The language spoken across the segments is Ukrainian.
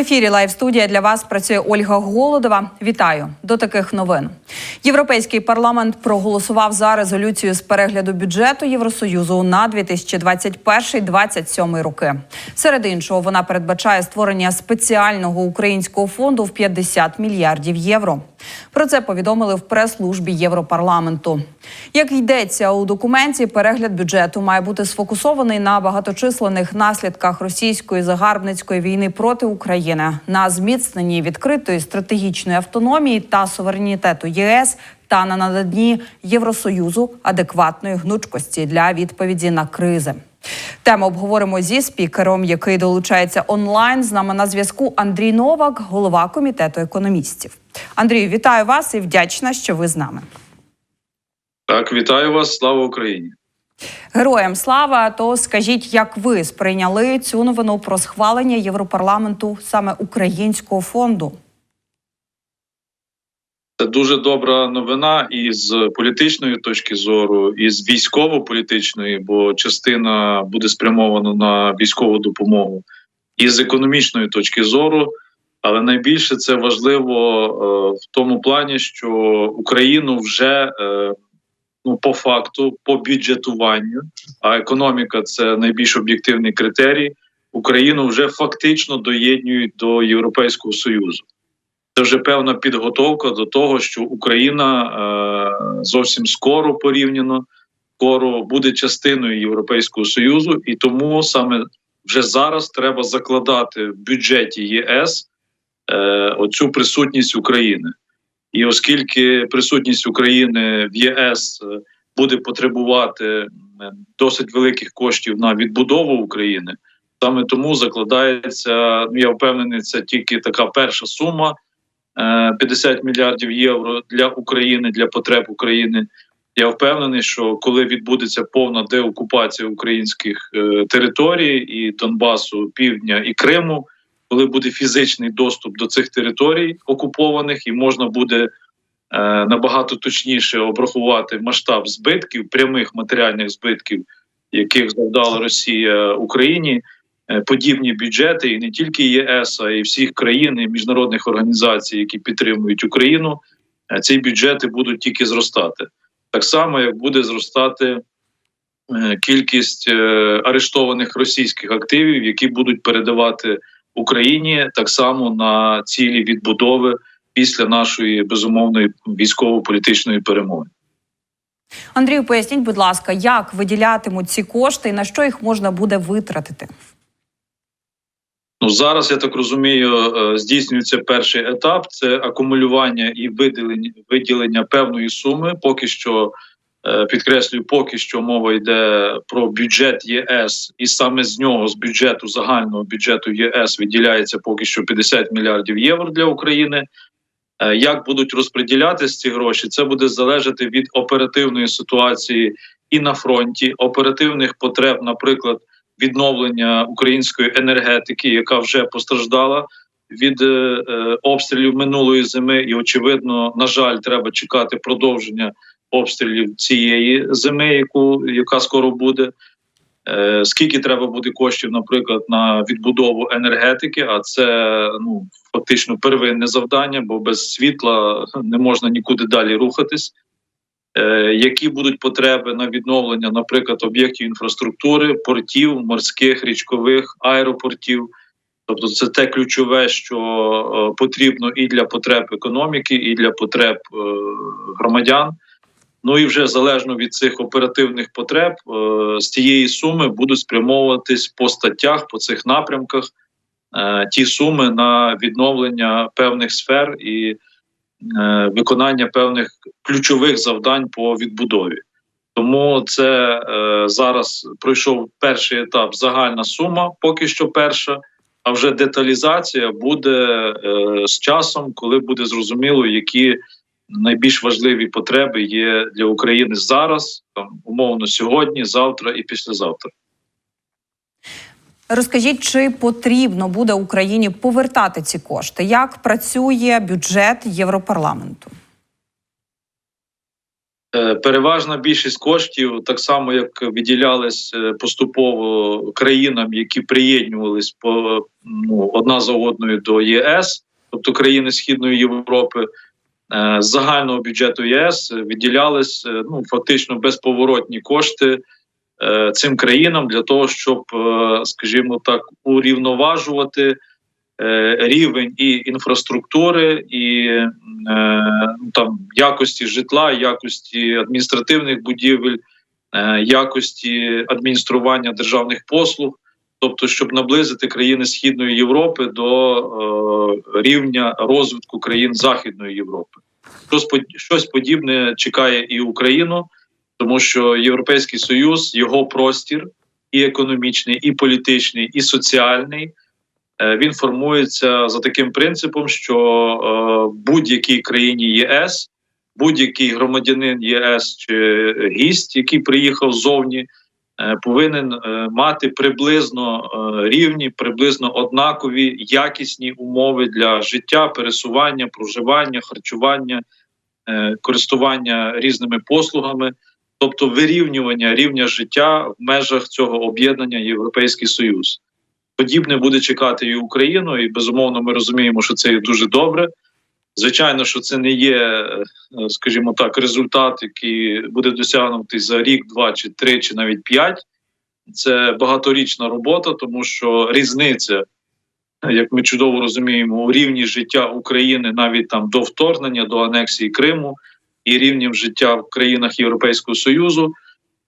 ефірі Лайв студія для вас працює Ольга Голодова. Вітаю до таких новин. Європейський парламент проголосував за резолюцію з перегляду бюджету Євросоюзу на 2021-2027 роки. Серед іншого, вона передбачає створення спеціального українського фонду в 50 мільярдів євро. Про це повідомили в прес-службі Європарламенту. Як йдеться у документі, перегляд бюджету має бути сфокусований на багаточисленних наслідках російської загарбницької війни проти України, на зміцненні відкритої стратегічної автономії та суверенітету ЄС та на наданні Євросоюзу адекватної гнучкості для відповіді на кризи. Тему обговоримо зі спікером, який долучається онлайн. З нами на зв'язку Андрій Новак, голова комітету економістів. Андрію, вітаю вас і вдячна, що ви з нами. Так, вітаю вас, слава Україні. Героям слава. То скажіть, як ви сприйняли цю новину про схвалення Європарламенту саме українського фонду? Це дуже добра новина і з політичної точки зору, і з військово-політичної, бо частина буде спрямована на військову допомогу, і з економічної точки зору. Але найбільше це важливо е, в тому плані, що Україну вже е, ну по факту, по бюджетуванню, а економіка це найбільш об'єктивний критерій. Україну вже фактично доєднують до Європейського союзу. Це вже певна підготовка до того, що Україна е, зовсім скоро порівняно скоро буде частиною Європейського союзу, і тому саме вже зараз треба закладати в бюджеті ЄС е, оцю присутність України. І оскільки присутність України в ЄС е, буде потребувати досить великих коштів на відбудову України, саме тому закладається. Ну я впевнений, це тільки така перша сума. 50 мільярдів євро для України для потреб України. Я впевнений, що коли відбудеться повна деокупація українських е, територій і Донбасу, Півдня і Криму, коли буде фізичний доступ до цих територій окупованих, і можна буде е, набагато точніше обрахувати масштаб збитків, прямих матеріальних збитків, яких завдала Росія Україні. Е, подібні бюджети, і не тільки ЄС, а й всіх країн і міжнародних організацій, які підтримують Україну, е, ці бюджети будуть тільки зростати. Так само, як буде зростати е, кількість арештованих російських активів, які будуть передавати Україні так само на цілі відбудови після нашої безумовної військово-політичної перемоги. Андрію, поясніть, будь ласка, як виділятимуть ці кошти і на що їх можна буде витратити? Ну зараз я так розумію, е, здійснюється перший етап: це акумулювання і виділення виділення певної суми. Поки що е, підкреслюю, поки що мова йде про бюджет ЄС, і саме з нього, з бюджету загального бюджету ЄС, виділяється поки що 50 мільярдів євро для України. Е, як будуть розподілятися ці гроші? Це буде залежати від оперативної ситуації і на фронті, оперативних потреб, наприклад відновлення української енергетики, яка вже постраждала від е, е, обстрілів минулої зими, і очевидно, на жаль, треба чекати продовження обстрілів цієї зими, яку яка скоро буде. Е, скільки треба буде коштів, наприклад, на відбудову енергетики? А це ну фактично первинне завдання, бо без світла не можна нікуди далі рухатись. Е, які будуть потреби на відновлення, наприклад, об'єктів інфраструктури, портів, морських, річкових, аеропортів. Тобто, це те ключове, що е, потрібно і для потреб економіки, і для потреб е, громадян. Ну і вже залежно від цих оперативних потреб з цієї суми будуть спрямовуватись по статтях, по цих напрямках ті суми на відновлення певних сфер і виконання певних ключових завдань по відбудові. Тому це е, зараз пройшов перший етап загальна сума, поки що перша. А вже деталізація буде е, з часом, коли буде зрозуміло, які найбільш важливі потреби є для України зараз, там умовно сьогодні, завтра і післязавтра. Розкажіть, чи потрібно буде Україні повертати ці кошти? Як працює бюджет Європарламенту? Е, Переважна більшість коштів, так само як виділялись е, поступово країнам, які приєднувались по ну, одна за одною до ЄС, тобто країни Східної Європи, е, з загального бюджету ЄС виділялись ну фактично безповоротні кошти цим країнам для того, щоб, е, скажімо так, урівноважувати е, рівень і інфраструктури, і е, ну, там якості житла, якості адміністративних будівель, е, якості адміністрування державних послуг, тобто, щоб наблизити країни Східної Європи до е, рівня розвитку країн Західної Європи. Щось подібне чекає і Україну, тому що Європейський Союз, його простір і економічний, і політичний, і соціальний. Е, Він формується за таким принципом, що е, будь-якій країні ЄС, будь-який громадянин ЄС чи гість, який приїхав ззовні, е, повинен мати приблизно рівні, приблизно однакові якісні умови для життя, пересування, проживання, харчування, користування різними послугами, тобто вирівнювання рівня життя в межах цього об'єднання Європейський Союз. Подібне буде чекати і Україну, і безумовно, ми розуміємо, що це є дуже добре. Звичайно, що це не є, е, скажімо так, результат, який буде досягнутий за рік, два чи три, чи навіть п'ять. Це багаторічна робота, тому що різниця, як ми чудово розуміємо, у рівні життя України навіть там до вторгнення, до анексії Криму і рівнем життя в країнах Європейського Союзу.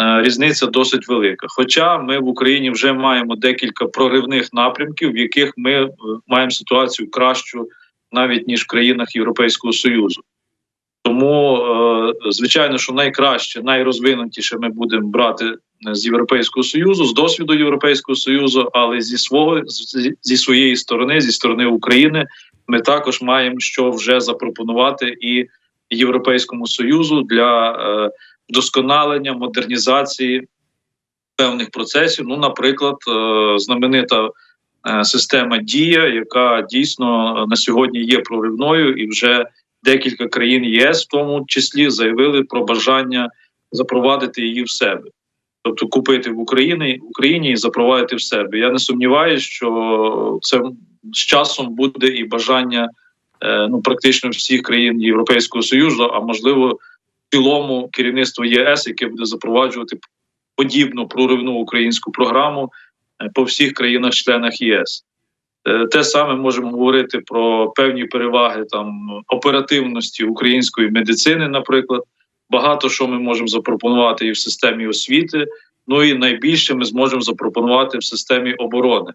е, Різниця досить велика. Хоча ми в Україні вже маємо декілька проривних напрямків, в яких ми е, маємо ситуацію кращу навіть ніж в країнах Європейського Союзу. Тому, е, звичайно, що найкраще, найрозвинутіше ми будемо брати з Європейського Союзу, з досвіду Європейського Союзу, але зі свого зі своєї сторони, зі сторони України, ми також маємо що вже запропонувати і Європейському Союзу для е, вдосконалення, модернізації певних процесів. Ну, наприклад, е, знаменита е, система Дія, яка дійсно на сьогодні є проривною, і вже декілька країн ЄС, в тому числі, заявили про бажання запровадити її в себе. Тобто купити в Україні в Україні і запровадити в себе. Я не сумніваюся, що це з часом буде і бажання ну практично всіх країн Європейського Союзу, а можливо, в цілому керівництво ЄС, яке буде запроваджувати подібну проривну українську програму е, по всіх країнах-членах ЄС. Е, Те саме можемо говорити про певні переваги там оперативності української медицини, наприклад. Багато що ми можемо запропонувати і в системі освіти. Ну і найбільше ми зможемо запропонувати в системі оборони,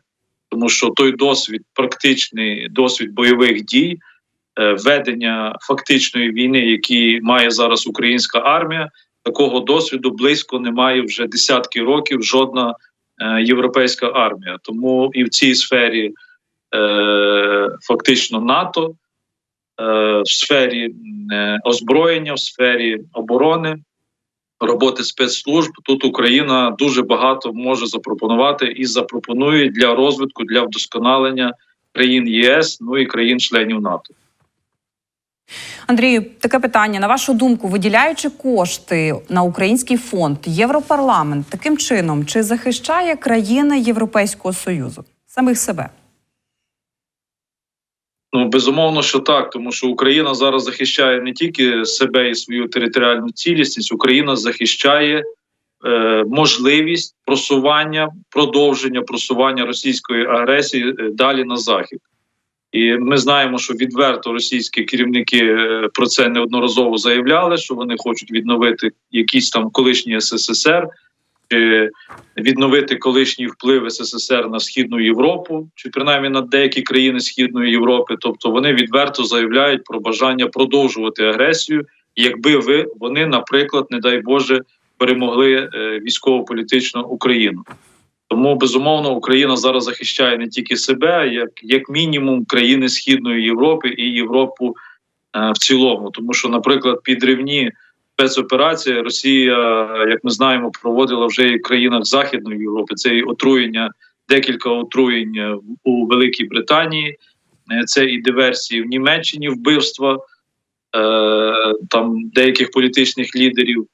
тому що той досвід, практичний досвід бойових дій, е, ведення фактичної війни, який має зараз українська армія, такого досвіду близько немає вже десятки років жодна е, європейська армія. Тому і в цій сфері е, фактично НАТО, е, в сфері е, озброєння, в сфері оборони, роботи спецслужб. Тут Україна дуже багато може запропонувати і запропонує для розвитку, для вдосконалення країн ЄС, ну і країн-членів НАТО. Андрію, таке питання. На вашу думку, виділяючи кошти на український фонд, Європарламент таким чином чи захищає країни Європейського Союзу самих себе? Ну безумовно, що так, тому що Україна зараз захищає не тільки себе і свою територіальну цілісність, Україна захищає е, можливість просування, продовження просування російської агресії е, далі на захід. І ми знаємо, що відверто російські керівники е, про це неодноразово заявляли, що вони хочуть відновити якісь там колишні СССР, чи відновити колишній вплив СССР на східну Європу, чи принаймні на деякі країни Східної Європи. Тобто вони відверто заявляють про бажання продовжувати агресію, якби ви вони, наприклад, не дай Боже, перемогли е, військово-політично Україну. Тому безумовно Україна зараз захищає не тільки себе, як, як мінімум країни Східної Європи і Європу е, в цілому. Тому що, наприклад, підривні спецоперації Росія, як ми знаємо, проводила вже і в країнах Західної Європи. Це і отруєння, декілька отруєнь е, у Великій Британії, е, це і диверсії в Німеччині, вбивства там деяких політичних лідерів.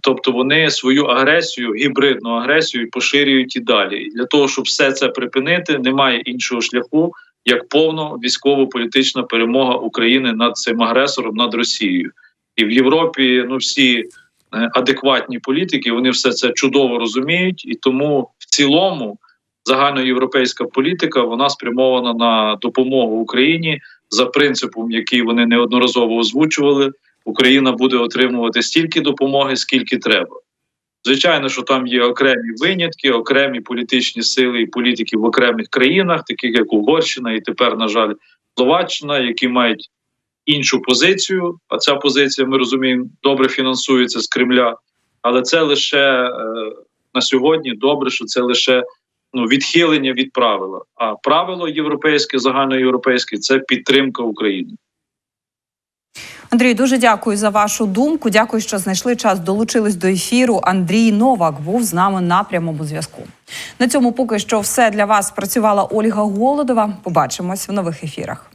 Тобто вони свою агресію, гібридну агресію поширюють і далі. І для того, щоб все це припинити, немає іншого шляху, як повно військово-політична перемога України над цим агресором, над Росією. І в Європі ну всі е, адекватні політики вони все це чудово розуміють, і тому в цілому загальноєвропейська політика вона спрямована на допомогу Україні за принципом, який вони неодноразово озвучували. Україна буде отримувати стільки допомоги, скільки треба. Звичайно, що там є окремі винятки, окремі політичні сили і політики в окремих країнах, таких як Угорщина, і тепер, на жаль, Словаччина, які мають іншу позицію. А ця позиція, ми розуміємо, добре фінансується з Кремля. Але це лише е, на сьогодні добре, що це лише ну, відхилення від правила. А правило європейське, загальноєвропейське це підтримка України. Андрій, дуже дякую за вашу думку. Дякую, що знайшли час. Долучились до ефіру. Андрій Новак був з нами на прямому зв'язку. На цьому поки що все для вас працювала Ольга Голодова. Побачимось в нових ефірах.